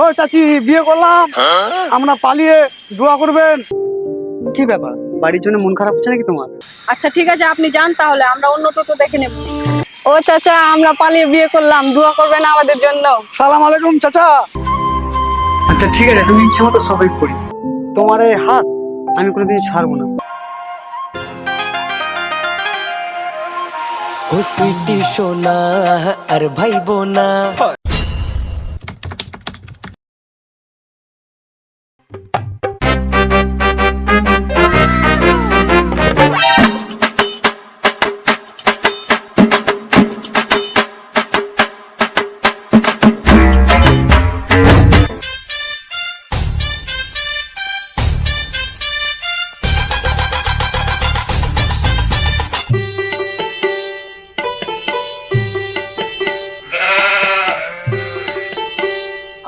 ও চাচি বিয়ে করলাম। আমরা পালিয়ে দোয়া করবেন। কি ব্যাপার? বাড়ির জন্য মন খারাপ হচ্ছে নাকি তোমার? আচ্ছা ঠিক আছে আপনি যান তাহলে আমরা অন্য টোটো দেখে নেব। ও চাচা আমরা পালিয়ে বিয়ে করলাম দোয়া করবেন আমাদের জন্য। সালাম আলাইকুম চাচা। আচ্ছা ঠিক আছে তুমি ইচ্ছে মতো সবাই করি। তোমার এই হাত আমি কোনোদিন ছাড়বো না। ও সুইটি সোনা আর ভাই বোনা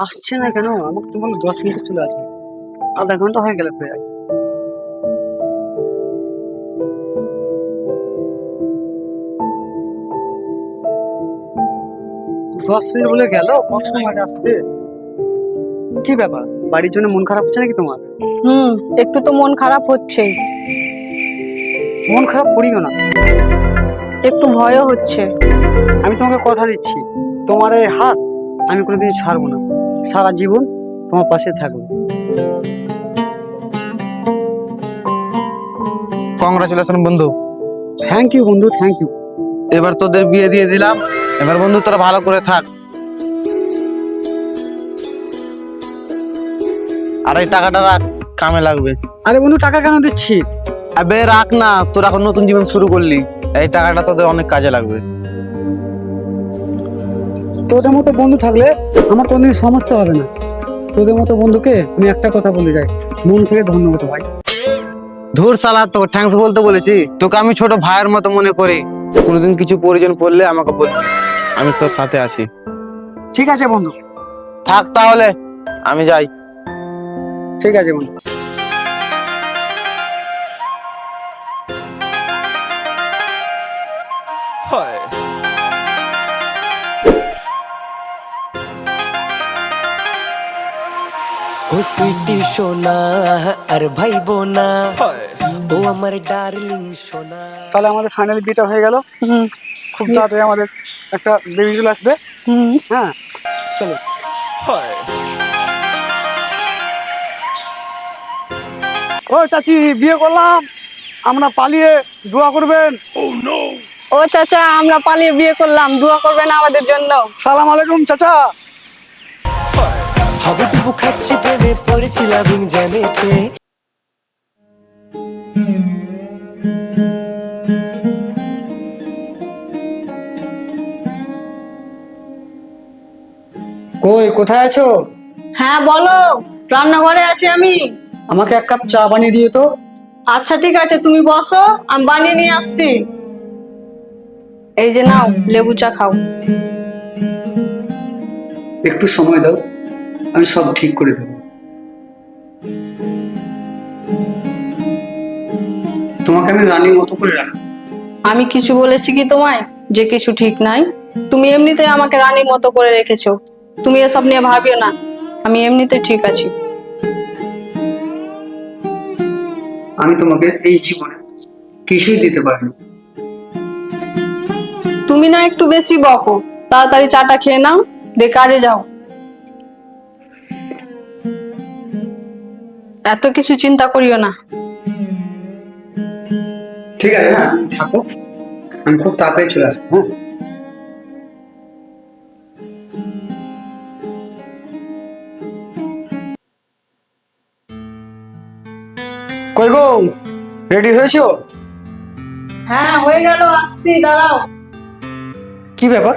আসছে না কেন? আমাকে তো দশ মিনিট চলে আসবে। আধা ঘণ্টা হয়ে গেল প্রায়। দশ মিনিট বলে গেল কত সময় আসতে কি ব্যাপার? বাড়ির জন্য মন খারাপ হচ্ছে নাকি তোমার? হুম একটু তো মন খারাপ হচ্ছে মন খারাপ করিও না। একটু ভয়ও হচ্ছে। আমি তোমাকে কথা দিচ্ছি। তোমার এই হাত আমি কোনোদিন ছাড়বো না। সারা জীবন তোমার পাশে থাকব। কংগ্রাচুলেশন বন্ধু। থ্যাংক ইউ বন্ধু থ্যাংক ইউ এবার তোদের বিয়ে দিয়ে দিলাম। এবার বন্ধু তোরা ভালো করে থাক। আর এই টাকাটা রাখ কামে লাগবে। আরে বন্ধু টাকা কেন দিচ্ছি? আবে রাখ না তোর এখন নতুন জীবন শুরু করলি। এই টাকাটা তোদের অনেক কাজে লাগবে। তোদের মতো বন্ধু থাকলে আমার কোনোদিন সমস্যা হবে না। তোদের মতো বন্ধুকে আমি একটা কথা বলে যাই। মন থেকে ধন্যবাদ ভাই ধুর সালা তোকে থ্যাঙ্কস বলতে বলেছি। তোকে আমি ছোট ভাইয়ের মতো মনে করি। কোনোদিন কিছু প্রয়োজন পড়লে আমাকে বলবি আমি তোর সাথে আছি। ঠিক আছে বন্ধু। থাক তাহলে আমি যাই। ঠিক আছে বন্ধু। ও সুইটি সোনা আর ভাই বোনা ও আমার ডার্লিং সোনা। তাহলে আমাদের ফাইনালি বিয়েটা হয়ে গেল। খুব তাড়াতাড়ি আমাদের একটা বেবি চলে আসবে। হ্যাঁ চলো। ও চাচি বিয়ে করলাম। আমরা পালিয়ে দোয়া করবেন। ও চাচা আমরা পালিয়ে বিয়ে করলাম। দোয়া করবেন আমাদের জন্য। সালাম আলাইকুম চাচা। হবে টুকু খাচ্ছি প্রেমে পড়েছি লাভিং জ্যামেতে। কই কোথায় আছো? হ্যাঁ বলো রান্নাঘরে আছি আমি। আমাকে এক কাপ চা বানিয়ে দিও তো। আচ্ছা ঠিক আছে তুমি বসো আমি বানিয়ে নিয়ে আসছি। এই যে নাও লেবু চা খাও। একটু সময় দাও আমি সব ঠিক করে দেবো। তোমাকে আমি রানীর মতো করে রাখব। আমি কিছু বলেছি কি তোমায়? যে কিছু ঠিক নাই। তুমি এমনিতে আমাকে রানীর মতো করে রেখেছো। তুমি এসব নিয়ে ভাবিও না। আমি এমনিতে ঠিক আছি। আমি তোমাকে এই জীবনে কিছুই দিতে পারিনি। তুমি না একটু বেশি বকো। তাড়াতাড়ি চাটা খেয়ে নাও দে কাজে যাও। এত কিছু চিন্তা করিও না। ঠিক আছে হ্যাঁ থাকো। আমি খুব তাড়াতাড়ি চলে আসব হ্যাঁ। কই গো? রেডি হয়েছো? হ্যাঁ হয়ে গেল আসছি দাঁড়াও। কি ব্যাপার?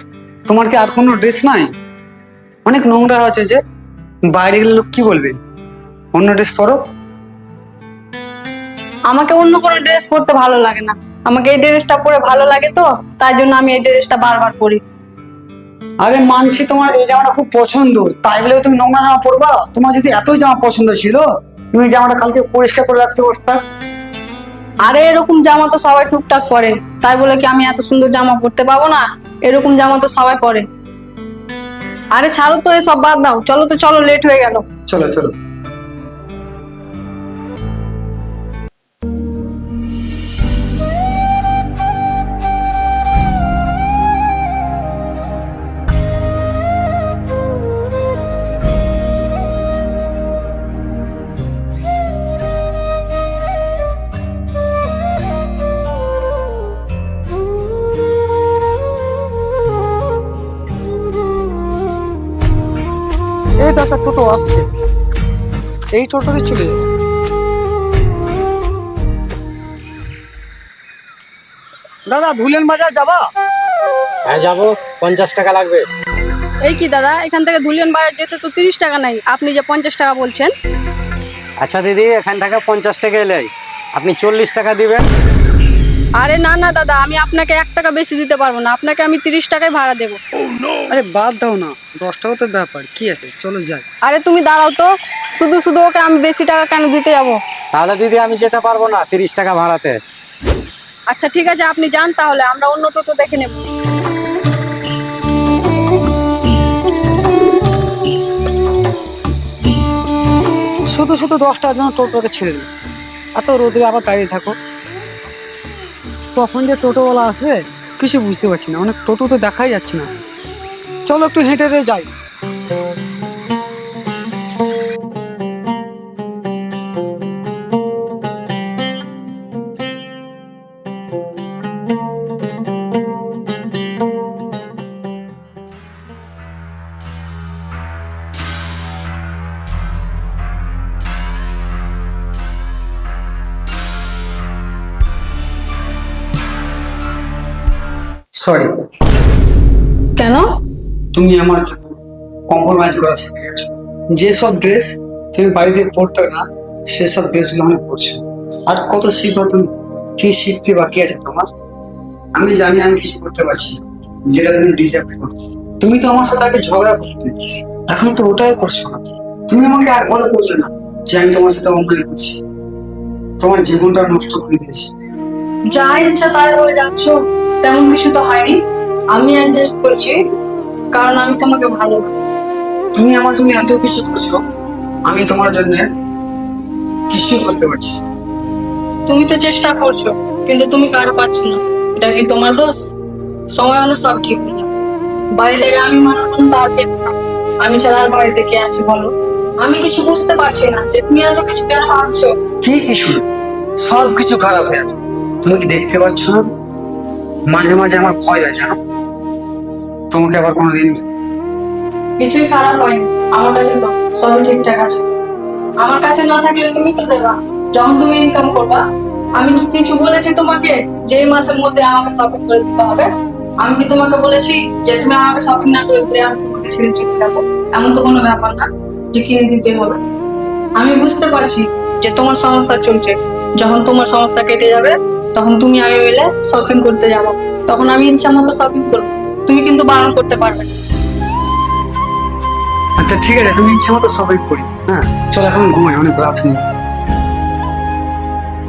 তোমার কি আর কোনো ড্রেস নাই? অনেক নোংরা আছে যে। বাইরে গেলে লোক কি বলবে? অন্য ড্রেস পরো। আমাকে অন্য কোনো ড্রেস পরতে ভালো লাগে না। আমাকে এই ড্রেসটা পরে ভালো লাগে তো তাই জন্য আমি এই ড্রেসটা বারবার পরি। আরে মানছি তোমার এই জামাটা খুব পছন্দ। তাই বলে তুমি নোংরা জামা পরবা? তোমার যদি এতই জামা পছন্দ ছিল তুমি জামাটা কালকে পরিষ্কার করে রাখতে পারতাম আরে এরকম জামা তো সবাই টুকটাক পরে। তাই বলে কি আমি এত সুন্দর জামা পরতে পাবো না? এরকম জামা তো সবাই পরে। আরে ছাড়ো তো এসব বাদ দাও। চলো তো চলো লেট হয়ে গেল। চলো চলো। এই তো টোটো আসছে। এই টোটোতে চলে যাব। দাদা ধুলেন বাজার যাবা? হ্যাঁ যাব। পঞ্চাশ টাকা লাগবে। এই কি দাদা এখান থেকে ধুলিয়ান বাজার যেতে তো তিরিশ টাকা নাই। আপনি যে পঞ্চাশ টাকা বলছেন। আচ্ছা দিদি এখান থেকে পঞ্চাশ টাকা এলাই আপনি চল্লিশ টাকা দিবেন। আরে না না দাদা আমি আপনাকে এক টাকা বেশি দিতে পারব না। আপনাকে আমি তিরিশ টাকায় ভাড়া দেবো। আরে বাদ দাও না দশ টাকা তো ব্যাপার কি আছে? চলো যাই। আরে তুমি দাঁড়াও তো শুধু শুধু ওকে আমি বেশি টাকা কেন দিতে যাব? তাহলে দিদি আমি যেতে পারব না তিরিশ টাকা ভাড়াতে। আচ্ছা ঠিক আছে আপনি যান তাহলে আমরা অন্য টোটো দেখে নেব। শুধু শুধু দশ টাকার জন্য টোটোকে ছেড়ে দিল এত রোদে আবার দাঁড়িয়ে থাকো। কখন যে টোটোওয়ালা আসবে, কিছু বুঝতে পারছি না। অনেক টোটো তো দেখাই যাচ্ছে না। চলো একটু হেঁটে হেঁটে যাই। সরি কেন? তুমি আমার জন্য কম্প্রোমাইজ করা শিখে গেছো যেসব ড্রেস তুমি বাড়িতে পরতে না সেসব ড্রেসগুলো আমি পরছো। আর কত শিখো তুমি কি শিখতে বাকি আছে তোমার? আমি জানি আমি কিছু করতে পারছি না, যেটা তুমি ডিজার্ভ করো তুমি তো আমার সাথে আগে ঝগড়া করতে। এখন তো ওটাই করছ না। তুমি আমাকে একবারও বললে না যে আমি তোমার সাথে অন্যায় করছি। তোমার জীবনটা নষ্ট করে দিয়েছি। যা ইচ্ছা তাই বলে যাচ্ছ তেমন কিছু তো হয়নি। আমি অ্যাডজাস্ট করছি কারণ আমি তোমাকে ভালোবাসি। তুমি আমার জন্য এত কিছু করছ আমি তোমার জন্য কিছুই করতে পারছি তুমি তো চেষ্টা করছ কিন্তু তুমি কারও পাচ্ছ না। এটা কি তোমার দোষ? সময় হলে সব ঠিক হয়ে যাবে। বাড়িটাকে আমি মানাবো না। তার? আমি ছাড়া আর বাড়িতে কে আছে বলো? আমি কিছু বুঝতে পারছি না যে তুমি এত কিছু কেন ভাবছ। কি কিছু? সব কিছু খারাপ হয়ে আছে। তুমি কি দেখতে পাচ্ছ? না মাঝে মাঝে আমার ভয় হয়, জানো? তোমাকে আবার কোনোদিন কিছুই খারাপ হয়নি। আমার কাছে তো সবই ঠিকঠাক আছে। আমার কাছে না থাকলে তুমি তো দেবা। যখন তুমি ইনকাম করবা, আমি কি কিছু বলেছি তোমাকে যে মাসের মধ্যে আমাকে শপিং করে দিতে হবে? আমি কি তোমাকে বলেছি যে তুমি আমাকে শপিং না করে দিলে আমি তোমাকে ছেড়ে চলে যাব? এমন তো কোনো ব্যাপার না যে কিনে দিতে হবে। আমি বুঝতে পারছি যে তোমার সমস্যা চলছে। যখন তোমার সমস্যা কেটে যাবে তখন তুমি আমি মিলে শপিং করতে যাব। তখন আমি ইচ্ছা মতো শপিং করব। তুমি কিন্তু বারণ করতে পারবে না। আচ্ছা ঠিক আছে, তুমি ইচ্ছা মতো শপিং করি। হ্যাঁ চলো এখন ঘুমাই, অনেক রাত গেছে।